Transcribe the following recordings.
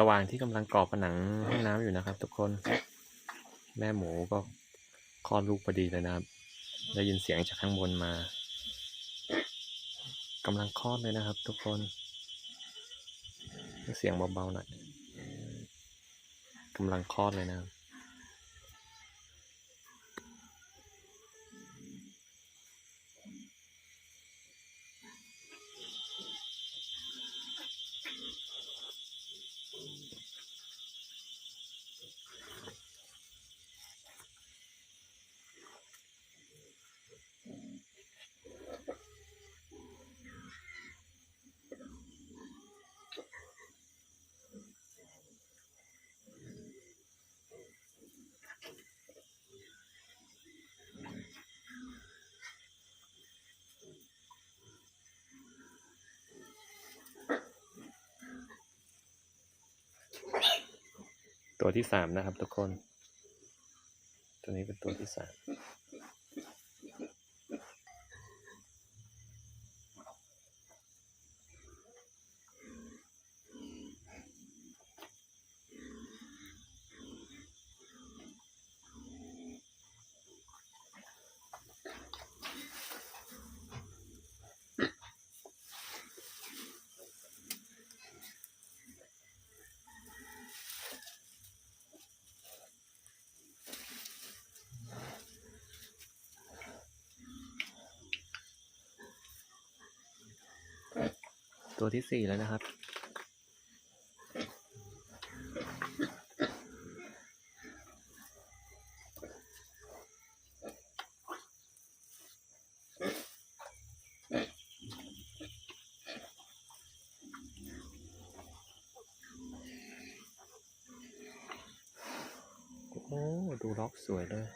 ระหว่างที่กำลังก่อผนังห้องน้ำอยู่นะครับ ทุกคน แม่หมูก็คลอดลูกพอดีเลยนะครับ ได้ยินเสียงจากข้างบนมากำลังคลอดเลยนะครับ ทุกคนเสียงเบาๆหน่อยกำลังคลอดเลยนะครับ ตัวที่สามนะครับทุกคน ตัวนี้เป็นตัวที่สาม ตัวที่สี่แล้วนะครับ โอ้ ดูล็อกสวยเลย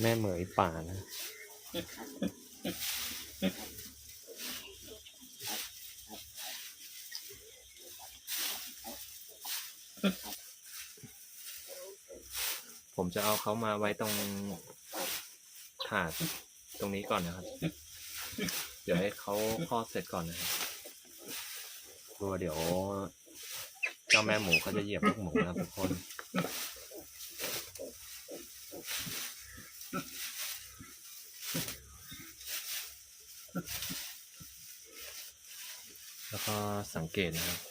แม่เหมยป่านะ ผมจะเอาเขามาไว้ตรงถาดตรงนี้ก่อนนะครับ เดี๋ยวให้เขาคลอดเสร็จก่อนนะครับกลัวเดี๋ยว เจ้าแม่หมูเขาจะเหยียบลูกหมูนะครับทุกคน แล้วก็สังเกตนะครับ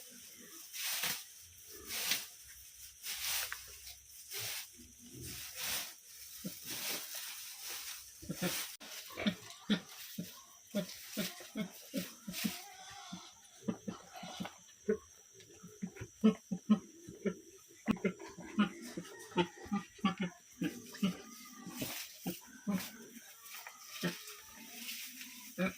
Ja.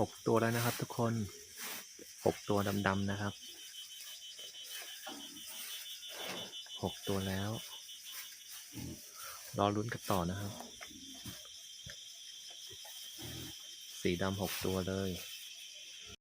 หกตัวแล้วนะครับ ทุกคนหกตัวดำๆนะครับหกตัวแล้ว รอลุ้นกันต่อนะครับ สีดำหกตัวเลย